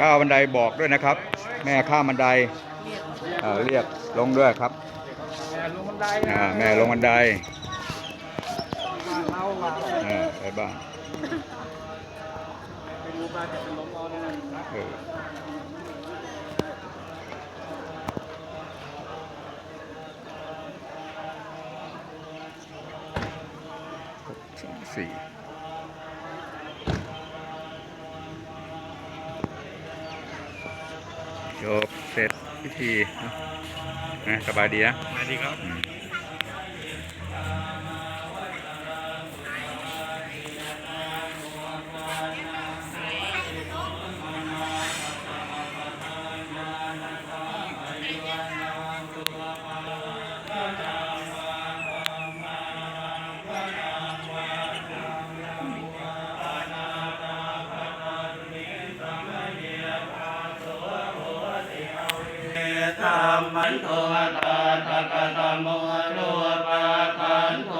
ก้าวบันไดบอกด้วยนะครับ แม่ข้ามบันไดเเรียกลงด้วยครับแม่ลงบันไดอ่าแม่ลงบันไดเราอะเออไปบ้านไปดูมาจะเป็นลมเอาเนี่ยนะ เออหกสองสี่ จบเสร็จพิธีนะนะสบายดีนะมาดีครับ ธรรมันโทตาตะกะตะโมรูปะขันโท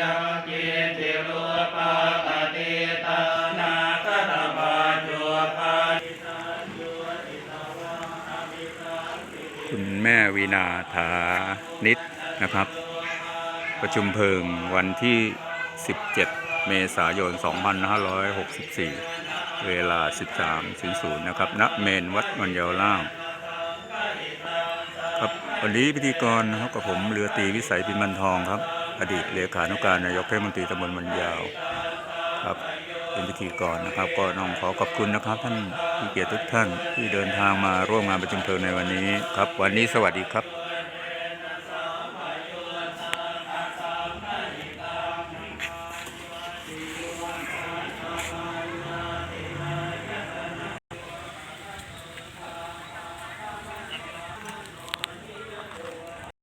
ยังกิติรูปะกติตานาคตปาจุปาคุณแม่วีนาถานิดนะครับ ประชุมเพลิงวันที่ 17 เมษายน 2564 เวลา 13.00 นะครับณเมนวัดมันยาวล่าง ครับวันนี้พิธีกรนะครับกับผมเรือตีวิสัยพิมันทองครับ อดีตเลขานุการนายกเทศมนตรีตำบลมันยาวครับเป็นพิธีกรนะครับ ก็น้องขอขอบคุณนะครับ ท่านผู้เกียรติทุกท่านที่เดินทางมาร่วมงานประชุมเพลิงในวันนี้ครับ วันนี้สวัสดีครับ